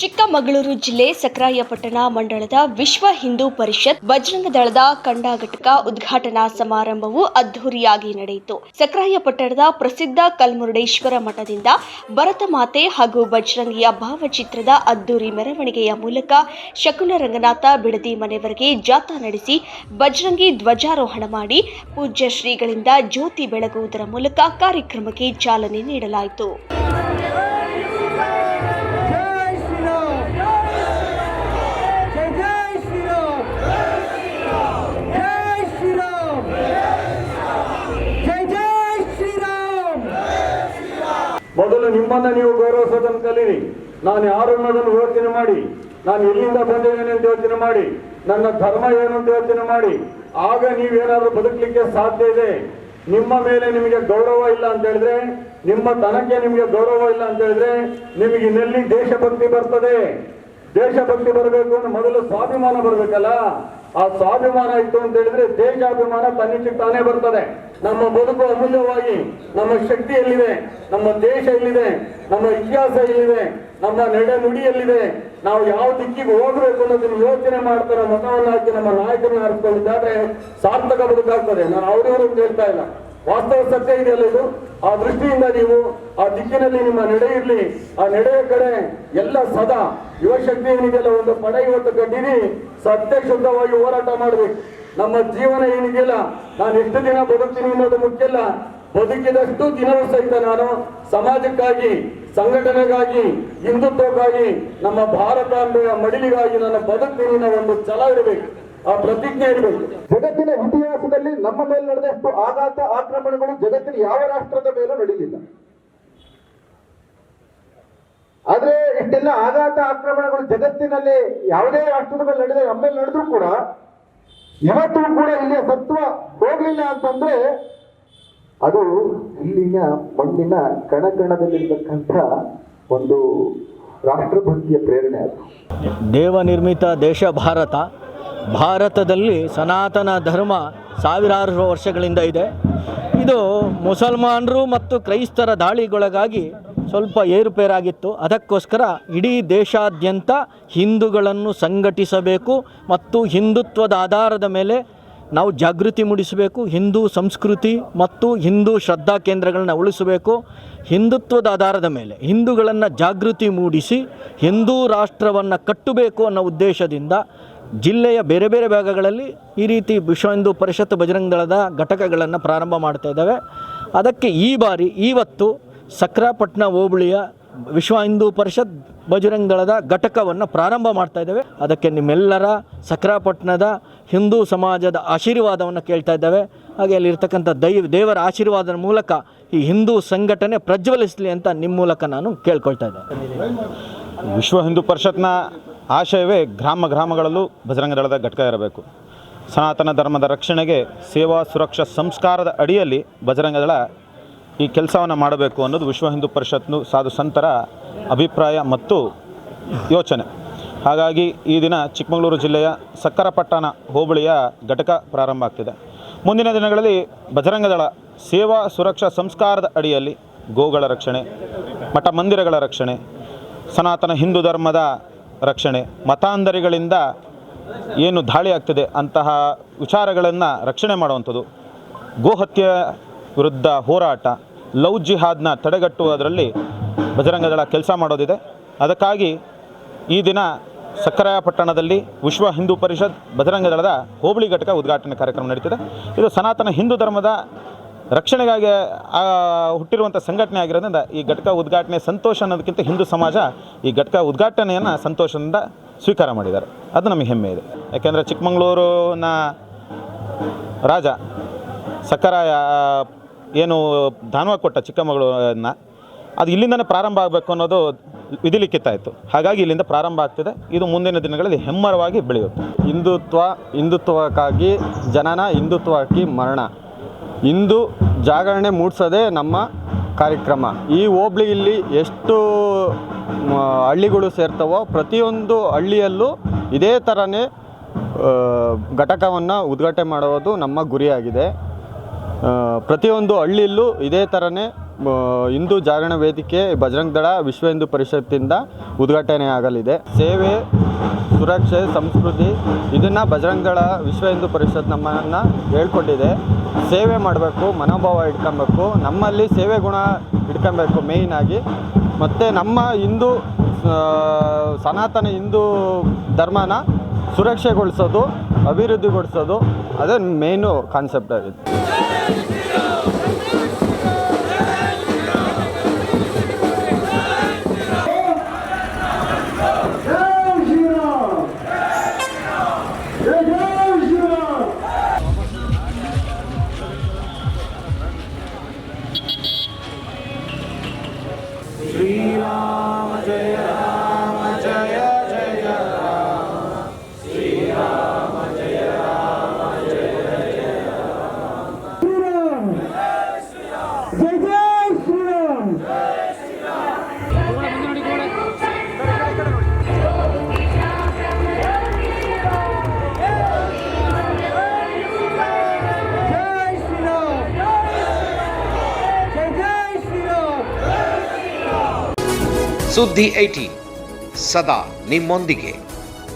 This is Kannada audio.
ಚಿಕ್ಕಮಗಳೂರು ಜಿಲ್ಲೆ ಸಕ್ರಾಯಪಟ್ಟಣ ಮಂಡಳದ ವಿಶ್ವ ಹಿಂದೂ ಪರಿಷತ್ ಬಜರಂಗ ದಳದ ಕಂಡ ಉದ್ಘಾಟನಾ ಸಮಾರಂಭವು ಅದ್ದೂರಿಯಾಗಿ ನಡೆಯಿತು. ಸಕ್ರಾಯಪಟ್ಟಣದ ಪ್ರಸಿದ್ಧ ಕಲ್ಮುರುಡೇಶ್ವರ ಮಠದಿಂದ ಭರತಮಾತೆ ಹಾಗೂ ಬಜರಂಗಿಯ ಭಾವಚಿತ್ರದ ಅದ್ದೂರಿ ಮೆರವಣಿಗೆಯ ಮೂಲಕ ಶಕುನ ರಂಗನಾಥ ಬಿಡದಿ ಮನೆವರೆಗೆ ಜಾಥಾ ನಡೆಸಿ ಬಜರಂಗಿ ಧ್ವಜಾರೋಹಣ ಮಾಡಿ ಪೂಜ್ಯ ಶ್ರೀಗಳಿಂದ ಜ್ಯೋತಿ ಬೆಳಗುವುದರ ಮೂಲಕ ಕಾರ್ಯಕ್ರಮಕ್ಕೆ ಚಾಲನೆ ನೀಡಲಾಯಿತು. ನಿಮ್ಮನ್ನ ನೀವು ಗೌರವಿಸೋದನ್ನು ಕಲೀರಿ. ನಾನು ಯಾರು ಅನ್ನೋದನ್ನು ಯೋಚನೆ ಮಾಡಿ. ನಾನು ಎಲ್ಲಿಂದ ಬಂದಿದ್ದೇನೆ ಅಂತ ಯೋಚನೆ ಮಾಡಿ. ನನ್ನ ಧರ್ಮ ಏನು ಅಂತ ಯೋಚನೆ ಮಾಡಿ. ಆಗ ನೀವೇನಾದ್ರೂ ಬದುಕಲಿಕ್ಕೆ ಸಾಧ್ಯ ಇದೆ? ನಿಮ್ಮ ಮೇಲೆ ನಿಮಗೆ ಗೌರವ ಇಲ್ಲ ಅಂತ ಹೇಳಿದ್ರೆ, ನಿಮ್ಮ ತನಕ್ಕೆ ನಿಮಗೆ ಗೌರವ ಇಲ್ಲ ಅಂತ ಹೇಳಿದ್ರೆ, ನಿಮಗೆ ಇನ್ನೆಲ್ಲಿ ದೇಶಭಕ್ತಿ ಬರ್ತದೆ? ದೇಶಭಕ್ತಿ ಬರಬೇಕು ಅಂದ್ರೆ ಮೊದಲು ಸ್ವಾಭಿಮಾನ ಬರಬೇಕಲ್ಲ? ಆ ಸ್ವಾಭಿಮಾನ ಇತ್ತು ಅಂತ ಹೇಳಿದ್ರೆ ದೇಶಾಭಿಮಾನ ತನ್ನಿಚ್ಚಿಗೆ ತಾನೇ ಬರ್ತದೆ. ನಮ್ಮ ಬದುಕು ಅಮೂಲ್ಯವಾಗಿ, ನಮ್ಮ ಶಕ್ತಿ ಎಲ್ಲಿದೆ, ನಮ್ಮ ದೇಶ ಎಲ್ಲಿದೆ, ನಮ್ಮ ಇತಿಹಾಸ ಎಲ್ಲಿದೆ, ನಮ್ಮ ನಡೆ ನುಡಿ ಎಲ್ಲಿದೆ, ನಾವು ಯಾವ ದಿಕ್ಕಿಗೆ ಹೋಗ್ಬೇಕು ಅನ್ನೋದನ್ನ ಯೋಚನೆ ಮಾಡ್ತಾರೆ ಮತವನ್ನು ಹಾಕಿ ನಮ್ಮ ನಾಯಕರನ್ನ ಆರಿಸ್ಕೊಂಡಿದ್ದಾದ್ರೆ ಸಾರ್ಥಕ ಬದುಕಾಗ್ತದೆ. ನಾನು ಅವರಿವರು ಅಂತ ಹೇಳ್ತಾ ಇಲ್ಲ. ವಾಸ್ತವ ಸತ್ಯ ಇದೆಯಲ್ಲ ಇದು? ಆ ದೃಷ್ಟಿಯಿಂದ ನೀವು, ಆ ದಿಕ್ಕಿನಲ್ಲಿ ನಿಮ್ಮ ನಡೆ ಇರಲಿ. ಆ ನಡೆಯ ಕಡೆ ಎಲ್ಲ ಸದಾ. ಯುವಶಕ್ತಿ ಏನಿದೆಯಲ್ಲ, ಒಂದು ಪಡೆ ಇವತ್ತು ಕಟ್ಟಿದಿ ಸತ್ಯ ಶುದ್ಧವಾಗಿ ಹೋರಾಟ ಮಾಡಬೇಕು. ನಮ್ಮ ಜೀವನ ಏನಿದೆಯಲ್ಲ, ನಾನು ಎಷ್ಟು ದಿನ ಬದುಕ್ತೀನಿ ಅನ್ನೋದು ಮುಖ್ಯ ಅಲ್ಲ. ಬದುಕಿದಷ್ಟು ದಿನವೂ ಸಹಿತ ನಾನು ಸಮಾಜಕ್ಕಾಗಿ, ಸಂಘಟನೆಗಾಗಿ, ಹಿಂದುತ್ವಕ್ಕಾಗಿ, ನಮ್ಮ ಭಾರತಾಂಬೆಯ ಮಡಿಲಿಗಾಗಿ ನಾನು ಬದುಕ್ತೀನಿ ಅನ್ನೋ ಒಂದು ಛಲ ಇರಬೇಕು ಆ ಪ್ರತಿಜ್ಞೆ ಇರಬೇಕು ಜಗತ್ತಿನ ಇತಿಹಾಸದಲ್ಲಿ ನಮ್ಮ ಮೇಲೆ ನಡೆದಷ್ಟು ಆಘಾತ ಆಕ್ರಮಣಗಳು ಜಗತ್ತಿನ ಯಾವ ರಾಷ್ಟ್ರದ ಮೇಲೂ ನಡೆಯಲಿಲ್ಲ. ಆದ್ರೆ ಇಷ್ಟೆಲ್ಲ ಆಘಾತ ಆಕ್ರಮಣಗಳು ಜಗತ್ತಿನಲ್ಲಿ ಯಾವುದೇ ರಾಷ್ಟ್ರದ ಮೇಲೆ ನಡೆದ ನಮ್ಮ ಮೇಲೆ ನಡೆದ್ರು ಕೂಡ ಇವತ್ತು ಕೂಡ ಇಲ್ಲಿಯ ಸತ್ವ ಹೋಗ್ಲಿಲ್ಲ ಅಂತಂದ್ರೆ ಅದು ಇಲ್ಲಿನ ಮಣ್ಣಿನ ಕಣಕಣದಲ್ಲಿರ್ತಕ್ಕಂಥ ಒಂದು ರಾಷ್ಟ್ರಭಕ್ತಿಯ ಪ್ರೇರಣೆ ಅದು. ದೇವನಿರ್ಮಿತ ದೇಶ ಭಾರತ. ಭಾರತದಲ್ಲಿ ಸನಾತನ ಧರ್ಮ ಸಾವಿರಾರು ವರ್ಷಗಳಿಂದ ಇದೆ. ಇದು ಮುಸಲ್ಮಾನರು ಮತ್ತು ಕ್ರೈಸ್ತರ ದಾಳಿಗೊಳಗಾಗಿ ಸ್ವಲ್ಪ ಏರುಪೇರಾಗಿತ್ತು. ಅದಕ್ಕೋಸ್ಕರ ಇಡೀ ದೇಶಾದ್ಯಂತ ಹಿಂದೂಗಳನ್ನು ಸಂಘಟಿಸಬೇಕು ಮತ್ತು ಹಿಂದುತ್ವದ ಆಧಾರದ ಮೇಲೆ ನಾವು ಜಾಗೃತಿ ಮೂಡಿಸಬೇಕು, ಹಿಂದೂ ಸಂಸ್ಕೃತಿ ಮತ್ತು ಹಿಂದೂ ಶ್ರದ್ಧಾ ಕೇಂದ್ರಗಳನ್ನ ಉಳಿಸಬೇಕು. ಹಿಂದುತ್ವದ ಆಧಾರದ ಮೇಲೆ ಹಿಂದೂಗಳನ್ನು ಜಾಗೃತಿ ಮೂಡಿಸಿ ಹಿಂದೂ ರಾಷ್ಟ್ರವನ್ನು ಕಟ್ಟಬೇಕು ಅನ್ನೋ ಉದ್ದೇಶದಿಂದ ಜಿಲ್ಲೆಯ ಬೇರೆ ಬೇರೆ ಭಾಗಗಳಲ್ಲಿ ಈ ರೀತಿ ವಿಶ್ವ ಹಿಂದೂ ಪರಿಷತ್ ಬಜರಂಗ ದಳದ ಘಟಕಗಳನ್ನು ಪ್ರಾರಂಭ ಮಾಡ್ತಾ ಇದ್ದಾವೆ. ಅದಕ್ಕೆ ಈ ಬಾರಿ ಇವತ್ತು ಸಕ್ರಾಪಟ್ಟಣ ಹೋಬಳಿಯ ವಿಶ್ವ ಹಿಂದೂ ಪರಿಷತ್ ಬಜರಂಗ ದಳದ ಘಟಕವನ್ನು ಪ್ರಾರಂಭ ಮಾಡ್ತಾ ಇದ್ದೇವೆ. ಅದಕ್ಕೆ ನಿಮ್ಮೆಲ್ಲರ ಸಕ್ರಾಪಟ್ಟಣದ ಹಿಂದೂ ಸಮಾಜದ ಆಶೀರ್ವಾದವನ್ನು ಕೇಳ್ತಾ ಇದ್ದೇವೆ. ಹಾಗೆ ಅಲ್ಲಿರ್ತಕ್ಕಂಥ ದೈವ, ದೇವರ ಆಶೀರ್ವಾದದ ಮೂಲಕ ಈ ಹಿಂದೂ ಸಂಘಟನೆ ಪ್ರಜ್ವಲಿಸಲಿ ಅಂತ ನಿಮ್ಮ ಮೂಲಕ ನಾನು ಕೇಳ್ಕೊಳ್ತಾ ಇದ್ದೇನೆ. ವಿಶ್ವ ಹಿಂದೂ ಪರಿಷತ್ನ ಆಶಯವೇ ಗ್ರಾಮ ಗ್ರಾಮಗಳಲ್ಲೂ ಬಜರಂಗ ದಳದ ಘಟಕ ಇರಬೇಕು. ಸನಾತನ ಧರ್ಮದ ರಕ್ಷಣೆಗೆ ಸೇವಾ ಸುರಕ್ಷಾ ಸಂಸ್ಕಾರದ ಅಡಿಯಲ್ಲಿ ಬಜರಂಗ ದಳ ಈ ಕೆಲಸವನ್ನು ಮಾಡಬೇಕು ಅನ್ನೋದು ವಿಶ್ವ ಹಿಂದೂ ಪರಿಷತ್ನು ಸಾಧು ಸಂತರ ಅಭಿಪ್ರಾಯ ಮತ್ತು ಯೋಚನೆ. ಹಾಗಾಗಿ ಈ ದಿನ ಚಿಕ್ಕಮಗಳೂರು ಜಿಲ್ಲೆಯ ಸಕ್ಕರಪಟ್ಟಣ ಹೋಬಳಿಯ ಘಟಕ ಪ್ರಾರಂಭ ಆಗ್ತಿದೆ. ಮುಂದಿನ ದಿನಗಳಲ್ಲಿ ಬಜರಂಗ ದಳ ಸೇವಾ ಸುರಕ್ಷಾ ಸಂಸ್ಕಾರದ ಅಡಿಯಲ್ಲಿ ಗೋಗಳ ರಕ್ಷಣೆ ಮಠ ಮಂದಿರಗಳ ರಕ್ಷಣೆ, ಸನಾತನ ಹಿಂದೂ ಧರ್ಮದ ರಕ್ಷಣೆ, ಮತಾಂಧರಿಗಳಿಂದ ಏನು ದಾಳಿ ಆಗ್ತದೆ ಅಂತಹ ವಿಚಾರಗಳನ್ನು ರಕ್ಷಣೆ ಮಾಡುವಂಥದ್ದು. ಗೋಹತ್ಯೆ ವಿರುದ್ಧ ಹೋರಾಟ, ಲವ್ ಜಿಹಾದ್ನ ತಡೆಗಟ್ಟುವುದರಲ್ಲಿ ಬಜರಂಗ ದಳ ಕೆಲಸ ಮಾಡೋದಿದೆ. ಅದಕ್ಕಾಗಿ ಈ ದಿನ ಸಕ್ಕರಾಯಪಟ್ಟಣದಲ್ಲಿ ವಿಶ್ವ ಹಿಂದೂ ಪರಿಷತ್ ಬಜರಂಗ ದಳದ ಹೋಬಳಿ ಘಟಕ ಉದ್ಘಾಟನೆ ಕಾರ್ಯಕ್ರಮ ನಡೀತಿದೆ. ಇದು ಸನಾತನ ಹಿಂದೂ ಧರ್ಮದ ರಕ್ಷಣೆಗಾಗಿ ಹುಟ್ಟಿರುವಂಥ ಸಂಘಟನೆ ಆಗಿರೋದ್ರಿಂದ ಈ ಘಟಕ ಉದ್ಘಾಟನೆ ಸಂತೋಷ ಅನ್ನೋದಕ್ಕಿಂತ ಹಿಂದೂ ಸಮಾಜ ಈ ಘಟಕ ಉದ್ಘಾಟನೆಯನ್ನು ಸಂತೋಷದಿಂದ ಸ್ವೀಕಾರ ಮಾಡಿದ್ದಾರೆ. ಅದು ನಮಗೆ ಹೆಮ್ಮೆ ಇದೆ. ಯಾಕೆಂದರೆ ಚಿಕ್ಕಮಗಳೂರಿನ ರಾಜ ಸಕ್ಕರಾಯ ಏನು ದಾನವ ಕೊಟ್ಟ ಚಿಕ್ಕಮಗಳೂರನ್ನ, ಅದು ಇಲ್ಲಿಂದನೇ ಪ್ರಾರಂಭ ಆಗಬೇಕು ಅನ್ನೋದು ವಿಧಿಲಿಖಿತ ಇತ್ತು ಹಾಗಾಗಿ ಇಲ್ಲಿಂದ ಪ್ರಾರಂಭ ಆಗ್ತಿದೆ. ಇದು ಮುಂದಿನ ದಿನಗಳಲ್ಲಿ ಹೆಮ್ಮರವಾಗಿ ಬೆಳೆಯುತ್ತೆ. ಹಿಂದುತ್ವ, ಹಿಂದುತ್ವಕ್ಕಾಗಿ ಜನನ, ಹಿಂದುತ್ವಕ್ಕೆ ಮರಣ. ಹಿಂದೂ ಜಾಗರಣೆ ಮೂಡಿಸೋದೇ ನಮ್ಮ ಕಾರ್ಯಕ್ರಮ. ಈ ಹೋಬ್ಳಿಯಲ್ಲಿ ಎಷ್ಟು ಹಳ್ಳಿಗಳು ಸೇರ್ತವೋ ಪ್ರತಿಯೊಂದು ಹಳ್ಳಿಯಲ್ಲೂ ಇದೇ ಥರನೇ ಘಟಕವನ್ನು ಉದ್ಘಾಟನೆ ಮಾಡುವುದು ನಮ್ಮ ಗುರಿಯಾಗಿದೆ. ಪ್ರತಿಯೊಂದು ಹಳ್ಳಿಯಲ್ಲೂ ಇದೇ ಥರನೇ ಹಿಂದೂ ಜಾಗರಣ ವೇದಿಕೆ ಬಜರಂಗ ದಳ ವಿಶ್ವ ಹಿಂದೂ ಪರಿಷತ್ತಿಂದ ಉದ್ಘಾಟನೆ ಆಗಲಿದೆ ಸೇವೆ ಸುರಕ್ಷೆ, ಸಂಸ್ಕೃತಿ, ಇದನ್ನು ಬಜರಂಗ ದಳ ವಿಶ್ವ ಹಿಂದೂ ಪರಿಷತ್ ನಮ್ಮನ್ನು ಹೇಳ್ಕೊಟ್ಟಿದೆ. ಸೇವೆ ಮಾಡಬೇಕು, ಮನೋಭಾವ ಇಟ್ಕೊಬೇಕು, ನಮ್ಮಲ್ಲಿ ಸೇವೆ ಗುಣ ಇಟ್ಕೊಬೇಕು ಮೇಯ್ನಾಗಿ ಮತ್ತು ನಮ್ಮ ಹಿಂದೂ ಸನಾತನ ಹಿಂದೂ ಧರ್ಮನ ಸುರಕ್ಷೆಗೊಳಿಸೋದು, ಅಭಿವೃದ್ಧಿಗೊಳಿಸೋದು, ಅದೇ ಮೇಯ್ನು ಕಾನ್ಸೆಪ್ಟ್ ಆಗಿದೆ. श्रीराम जय सुद्धि एटी सदा निम्न